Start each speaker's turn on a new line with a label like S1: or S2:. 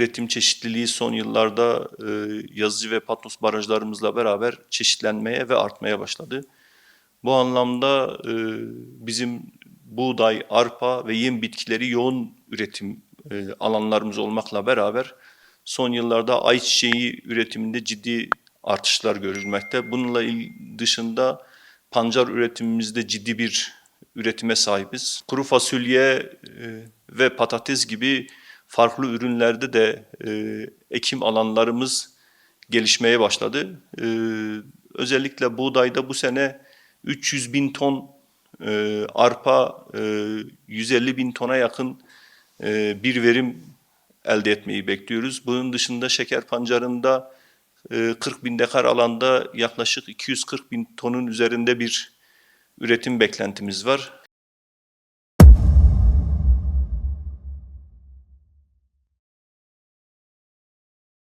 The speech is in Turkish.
S1: üretim çeşitliliği son yıllarda e, Yazıcı ve Patnos barajlarımızla beraber çeşitlenmeye ve artmaya başladı. Bu anlamda e, bizim buğday, arpa ve yem bitkileri yoğun üretim e, alanlarımız olmakla beraber son yıllarda ayçiçeği üretiminde ciddi artışlar görülmekte. Bununla dışında pancar üretimimizde ciddi bir üretime sahibiz. Kuru fasulye e, ve patates gibi farklı ürünlerde de e, ekim alanlarımız gelişmeye başladı. E, özellikle buğdayda bu sene 300 bin ton e, arpa, e, 150 bin tona yakın e, bir verim elde etmeyi bekliyoruz. Bunun dışında şeker pancarında e, 40 bin dekar alanda yaklaşık 240 bin tonun üzerinde bir üretim beklentimiz var.